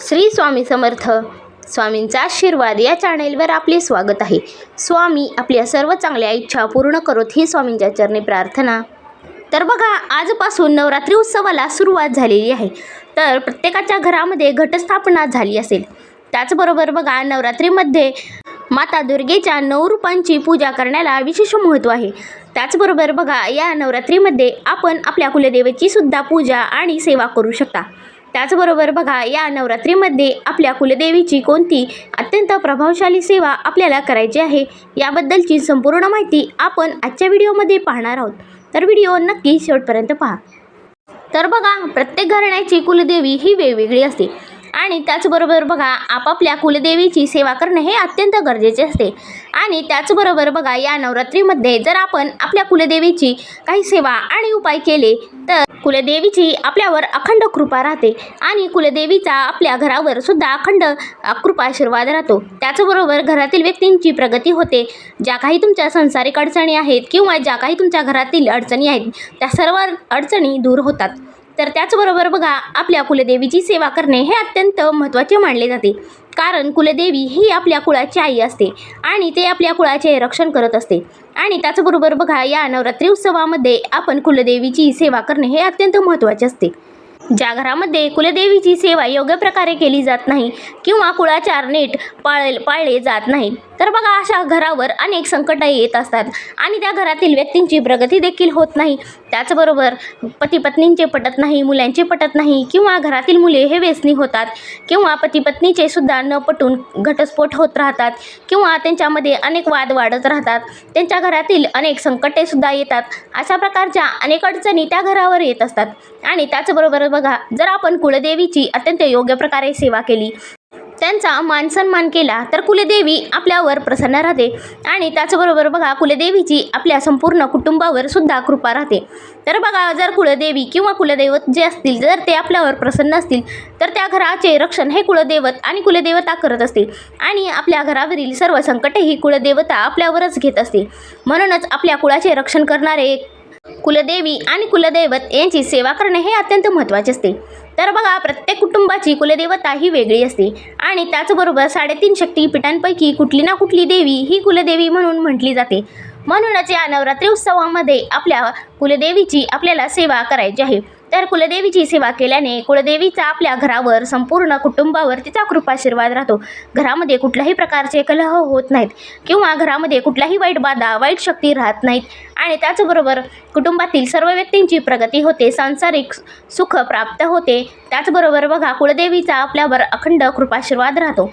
श्री स्वामी समर्थ. स्वामींचा आशीर्वाद या चॅनेलवर आपले स्वागत आहे. स्वामी आपल्या सर्व चांगल्या इच्छा पूर्ण करोत ही स्वामींच्या चरणी प्रार्थना. तर बघा आजपासून नवरात्री उत्सवाला सुरुवात झालेली आहे. तर प्रत्येकाच्या घरामध्ये घटस्थापना झाली असेल. त्याचबरोबर बघा नवरात्रीमध्ये माता दुर्गेच्या नऊ रूपांची पूजा करण्याला विशेष महत्त्व आहे. त्याचबरोबर बघा या नवरात्रीमध्ये आपण आपल्या कुलदेवीची सुद्धा पूजा आणि सेवा करू शकता. त्याचबरोबर बघा या नवरात्रीमध्ये आपल्या कुलदेवीची कोणती अत्यंत प्रभावशाली सेवा आपल्याला करायची आहे याबद्दलची संपूर्ण माहिती आपण आजच्या व्हिडिओमध्ये पाहणार आहोत. तर व्हिडिओ नक्की शेवटपर्यंत पहा. तर बघा प्रत्येक घराण्याची कुलदेवी ही वेगवेगळी असते. आणि त्याचबरोबर बघा आपापल्या कुलदेवीची सेवा करणे हे अत्यंत गरजेचे असते. आणि त्याचबरोबर बघा या नवरात्रीमध्ये जर आपण आपल्या कुलदेवीची काही सेवा आणि उपाय केले तर कुलदेवीची आपल्यावर अखंड कृपा राहते आणि कुलदेवीचा आपल्या घरावर सुद्धा अखंड कृपा आशीर्वाद राहतो. त्याचबरोबर घरातील व्यक्तींची प्रगती होते. ज्या काही तुमच्या संसारिक अडचणी आहेत किंवा ज्या काही तुमच्या घरातील अडचणी आहेत त्या सर्व अडचणी दूर होतात. तर त्याचबरोबर बघा आपल्या कुलदेवीची सेवा करणे हे अत्यंत महत्त्वाचे मानले जाते. कारण कुलदेवी ही आपल्या कुळाची आई असते आणि ते आपल्या कुळाचे रक्षण करत असते. आणि त्याचबरोबर बघा या नवरात्री उत्सवामध्ये आपण कुलदेवीची सेवा करणे हे अत्यंत महत्त्वाचे असते. ज्या घरामध्ये कुलदेवीची सेवा योग्य प्रकारे केली जात नाही किंवा कुळाचार नीट पाळ पाळले जात नाही तर बघा अशा घरावर अनेक संकट येत असतात आणि त्या घरातील व्यक्तींची प्रगती देखील होत नाही. त्याचबरोबर पती पत्नींचे पटत नाही मुलांचे पटत नाही किंवा घरातील मुले हे व्यसनी होतात किंवा पती पत्नीचे सुद्धा न पटून घटस्फोट होत राहतात किंवा त्यांच्यामध्ये अनेक वाद वाढत राहतात. त्यांच्या घरातील अनेक संकटे सुद्धा येतात. अशा प्रकारच्या अनेक अडचणी त्या घरावर येत असतात. आणि त्याचबरोबर बघा जर आपण कुळदेवीची अत्यंत योग्य प्रकारे सेवा केली त्यांचा मानसन्मान केला तर कुलदेवी आपल्यावर प्रसन्न राहते. आणि त्याचबरोबर बघा कुलदेवीची आपल्या संपूर्ण कुटुंबावर सुद्धा कृपा राहते. तर बघा जर कुलदेवी किंवा कुलदैवत जे असतील जर ते आपल्यावर प्रसन्न असतील तर त्या घराचे रक्षण हे कुलदैवत आणि कुलदेवता करत असते आणि आपल्या घरावरील सर्व संकटे ही कुलदेवता आपल्यावरच घेत असते म्हणूनच आपल्या कुळाचे रक्षण करणारे कुलदेवी आणि कुलदैवत यांची सेवा करणे हे अत्यंत महत्त्वाचे असते. तर बघा प्रत्येक कुटुंबाची कुलदेवता ही वेगळी असते आणि त्याचबरोबर साडेतीन शक्तीपीठांपैकी कुठली ना कुठली देवी ही कुलदेवी म्हणून म्हटली जाते. म्हणूनच या नवरात्री उत्सवामध्ये आपल्या कुलदेवीची आपल्याला सेवा करायची आहे. तर कुलदेवीची सेवा केल्याने कुलदेवीचा आपल्या घरावर संपूर्ण कुटुंबावर तिचा कृपाशीर्वाद राहतो. घरामध्ये कुठल्याही प्रकारचे कलह होत नाहीत किंवा घरामध्ये कुठल्याही वाईट बाधा वाईट शक्ती राहत नाहीत. आणि त्याचबरोबर कुटुंबातील सर्व व्यक्तींची प्रगती होते सांसारिक सुख प्राप्त होते. त्याचबरोबर बघा कुलदेवीचा आपल्यावर अखंड कृपाशीर्वाद राहतो.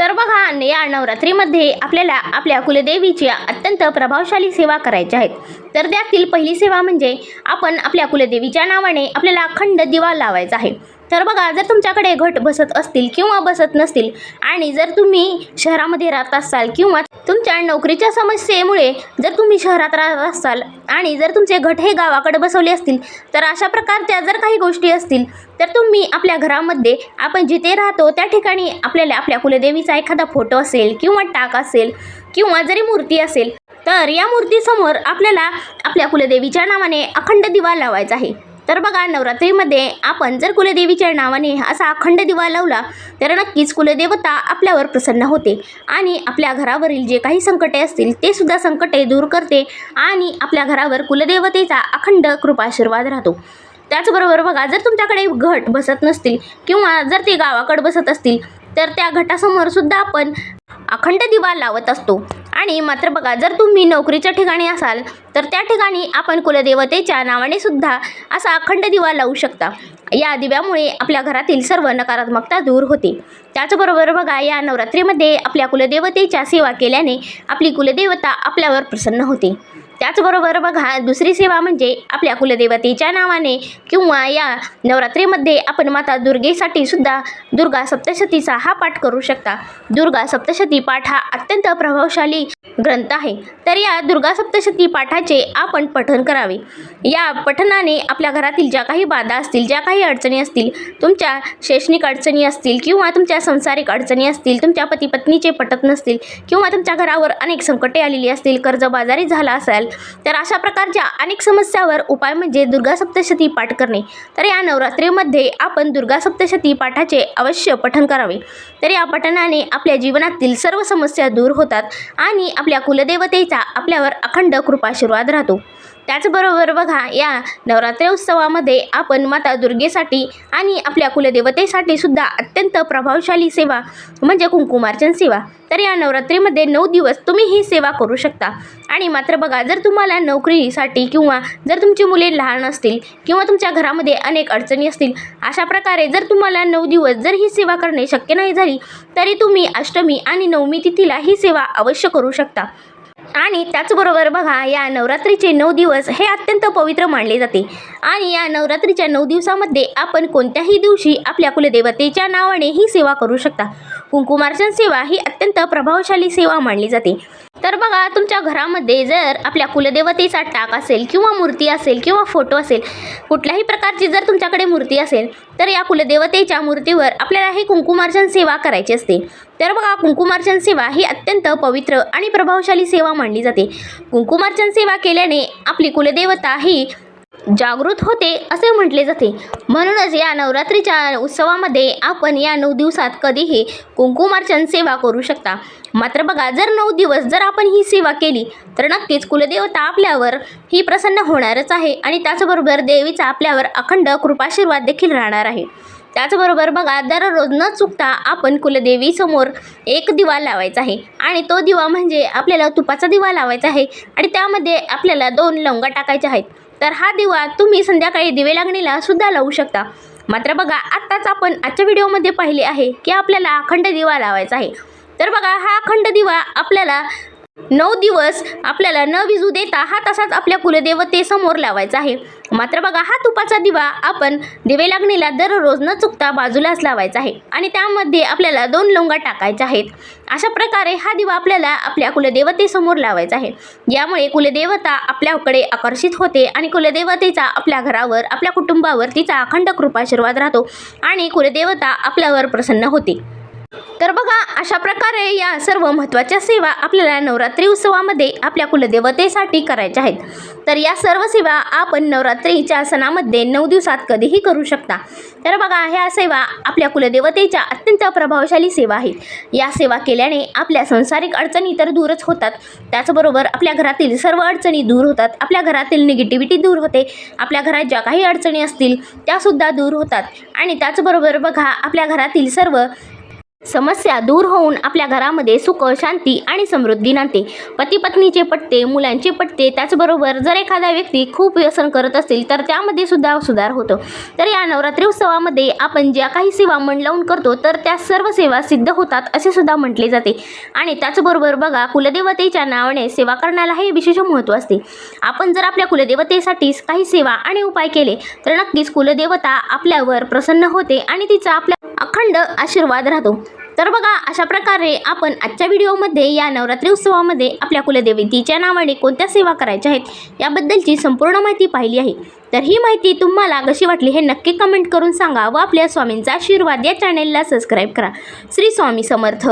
तर बघा या नवरात्रीमध्ये आपल्याला आपल्या कुलदेवीची अत्यंत प्रभावशाली सेवा करायच्या आहेत तर त्यातील पहिली सेवा म्हणजे आपण आपल्या कुलदेवीच्या नावाने आपल्याला अखंड दिवा लावायचा आहे. तर बघा जर तुमच्याकडे घट बसत असतील किंवा बसत नसतील आणि जर तुम्ही शहरामध्ये राहत असाल किंवा तुमच्या नोकरीच्या समस्येमुळे जर तुम्ही शहरात राहत असाल आणि जर तुमचे घट हे गावाकडे बसवले असतील तर अशा प्रकारच्या जर काही गोष्टी असतील तर तुम्ही आपल्या घरामध्ये आपण जिथे राहतो त्या ठिकाणी आपल्याला आपल्या कुलदेवीचा एखादा फोटो असेल किंवा टाक असेल किंवा जरी मूर्ती असेल तर या मूर्तीसमोर आपल्याला आपल्या कुलदेवीच्या नावाने अखंड दिवा लावायचा आहे. तर बघा नवरात्रीमध्ये आपण जर कुलदेवीच्या नावाने असा अखंड दिवा लावला तर नक्कीच कुलदेवता आपल्यावर प्रसन्न होते आणि आपल्या घरावरील जे काही संकटे असतील ते सुद्धा संकटे दूर करते आणि आपल्या घरावर कुलदेवतेचा अखंड कृपाशीर्वाद राहतो. त्याचबरोबर बघा जर तुमच्याकडे घट बसत नसतील किंवा जर ते गावाकडे बसत असतील तर त्या घटासमोर सुद्धा आपण अखंड दिवा लावत असतो. आणि मात्र बघा जर तुम्ही नोकरीच्या ठिकाणी असाल तर त्या ठिकाणी आपण कुलदेवतेच्या नावाने सुद्धा असा अखंड दिवा लावू शकता. या दिव्यामुळे आपल्या घरातील सर्व नकारात्मकता दूर होते. त्याचबरोबर बघा या नवरात्रीमध्ये आपल्या कुलदेवतेच्या सेवा केल्याने आपली कुलदेवता आपल्यावर प्रसन्न होते. त्याचबरोबर बघा दुसरी सेवा म्हणजे आपल्या कुलदेवतेच्या नावाने किंवा या नवरात्रीमध्ये आपण माता दुर्गेसाठी सुद्धा दुर्गा सप्तशतीचा हा पाठ करू शकता. दुर्गा सप्तशती पाठ हा अत्यंत प्रभावशाली ग्रंथ आहे. तर या दुर्गा सप्तशती पाठाचे आपण पठन करावे. या पठनाने आपल्या घरातील ज्या काही बाधा असतील ज्या काही अडचणी असतील तुमच्या शैक्षणिक अडचणी असतील किंवा तुमच्या संसारिक अडचणी असतील तुमच्या पती पत्नीचे पटत नसतील किंवा तुमच्या घरावर अनेक संकटे आलेली असतील कर्जबाजारी झाला असाल तर अशा प्रकारच्या अनेक समस्यावर उपाय म्हणजे दुर्गा सप्तशती पाठ करणे. तर या नवरात्रीमध्ये आपण दुर्गा सप्तशती पाठाचे अवश्य पठण करावे. तर या पठणाने आपल्या जीवनातील सर्व समस्या दूर होतात आणि आपल्या कुलदेवतेचा आपल्यावर अखंड कृपाशीर्वाद राहतो. त्याचबरोबर बघा या नवरात्र उत्सवामध्ये आपण माता दुर्गेसाठी आणि आपल्या कुलदेवतेसाठी सुद्धा अत्यंत प्रभावशाली सेवा म्हणजे कुंकुमार्चन सेवा. तर या नवरात्रीमध्ये नऊ दिवस तुम्ही ही सेवा करू शकता. आणि मात्र बघा जर तुम्हाला नोकरीसाठी किंवा जर तुमची मुले लहान असतील किंवा तुमच्या घरामध्ये अनेक अडचणी असतील अशा प्रकारे जर तुम्हाला नऊ दिवस जर ही सेवा करणे शक्य नाही झाली तरी तुम्ही अष्टमी आणि नवमी तिथीला ही सेवा अवश्य करू शकता. आणि त्याचबरोबर बघा या नवरात्रीचे नऊ दिवस हे अत्यंत पवित्र मानले जाते. आणि या नवरात्रीच्या नऊ दिवसामध्ये आपण कोणत्याही दिवशी आपल्या कुलदेवतेच्या नावाने ही सेवा करू शकता. कुंकुमार्चन सेवा ही अत्यंत प्रभावशाली सेवा मानली जाते. तर बघा तुमच्या घरामध्ये जर आपल्या कुलदेवतेचा टाक असेल किंवा मूर्ती असेल किंवा फोटो असेल कुठल्याही प्रकारची जर तुमच्याकडे मूर्ती असेल तर या कुलदेवतेच्या मूर्तीवर आपल्याला ही कुंकुमार्चन सेवा करायची असते. तर बघा कुंकुमार्चन सेवा ही अत्यंत पवित्र आणि प्रभावशाली सेवा मानली जाते. कुंकुमार्चन सेवा केल्याने आपली कुलदेवता ही जागृत होते असे म्हटले जाते. म्हणूनच या नवरात्रीच्या उत्सवामध्ये आपण या नऊ दिवसात कधीही कुंकुमार्चन सेवा करू शकता. मात्र बघा जर नऊ दिवस जर आपण ही सेवा केली तर नक्कीच कुलदेवता आपल्यावर ही प्रसन्न होणारच आहे आणि त्याचबरोबर देवीचा आपल्यावर अखंड कृपाशीर्वाद देखील राहणार आहे. त्याचबरोबर बघा दररोज न चुकता आपण कुलदेवीसमोर एक दिवा लावायचा आहे आणि तो दिवा म्हणजे आपल्याला तुपाचा दिवा लावायचा आहे आणि त्यामध्ये आपल्याला दोन लवंगा टाकायच्या आहेत. तर हा दिवा तुम्ही संध्याकाळी दिवे लागणीला सुद्धा लावू शकता. मात्र बघा आत्ताच आपण आजच्या व्हिडिओमध्ये पाहिले आहे की आपल्याला अखंड दिवा लावायचा आहे. तर बघा हा अखंड दिवा आपल्याला नऊ दिवस आपल्याला न विजू देता हा तसाच आपल्या कुलदेवतेसमोर लावायचा आहे. मात्र बघा हा तुपाचा दिवा आपण दिवे लागणीला दररोज न चुकता बाजूलाच लावायचा आहे आणि त्यामध्ये आपल्याला दोन लोंगा टाकायच्या आहेत. अशा प्रकारे हा दिवा आपल्याला आपल्या कुलदेवतेसमोर लावायचा आहे. यामुळे कुलदेवता आपल्याकडे आकर्षित होते आणि कुलदेवतेचा आपल्या घरावर आपल्या कुटुंबावर तिचा अखंड कृपाशीर्वाद राहतो आणि कुलदेवता आपल्यावर प्रसन्न होते. तर बघा अशा प्रकारे या सर्व महत्त्वाच्या सेवा आपल्याला नवरात्री उत्सवामध्ये आपल्या कुलदेवतेसाठी करायच्या आहेत. तर या सर्व सेवा आपण नवरात्रीच्या सणामध्ये नऊ दिवसात कधीही करू शकता. तर बघा ह्या सेवा आपल्या कुलदेवतेच्या अत्यंत प्रभावशाली सेवा आहेत. या सेवा केल्याने आपल्या संसारिक अडचणी तर दूरच होतात. त्याचबरोबर आपल्या घरातील सर्व अडचणी दूर होतात. आपल्या घरातील निगेटिव्हिटी दूर होते. आपल्या घरात ज्या काही अडचणी असतील त्यासुद्धा दूर होतात. आणि त्याचबरोबर बघा आपल्या घरातील सर्व समस्या दूर होऊन आपल्या घरामध्ये सुख शांती आणि समृद्धी नांदते. पती पत्नीचे पटते मुलांचे पटते त्याचबरोबर जर एखादा व्यक्ती खूप व्यसन करत असेल तर त्यामध्ये सुद्धा सुधार होतो. तर या नवरात्री उत्सवामध्ये आपण ज्या काही सेवा मन लावून करतो तर त्या सर्व सेवा सिद्ध होतात असे सुद्धा म्हटले जाते. आणि त्याचबरोबर बघा कुलदेवतेच्या नावाने सेवा करण्यालाही विशेष महत्त्व असते. आपण जर आपल्या कुलदेवतेसाठी काही सेवा आणि उपाय केले तर नक्कीच कुलदेवता आपल्यावर प्रसन्न होते आणि तिचा आपल्या अखंड आशीर्वाद राहतो. तर बघा अशा प्रकारे आपण आजच्या व्हिडिओमध्ये या नवरात्री उत्सवामध्ये आपल्या कुलदेवतीच्या नावाने कोणत्या सेवा करायच्या आहेत याबद्दलची संपूर्ण माहिती पाहिली आहे. तर ही माहिती तुम्हाला कशी वाटली हे नक्की कमेंट करून सांगा व आपल्या स्वामींचा आशीर्वाद या चॅनेलला सबस्क्राईब करा. श्री स्वामी समर्थ.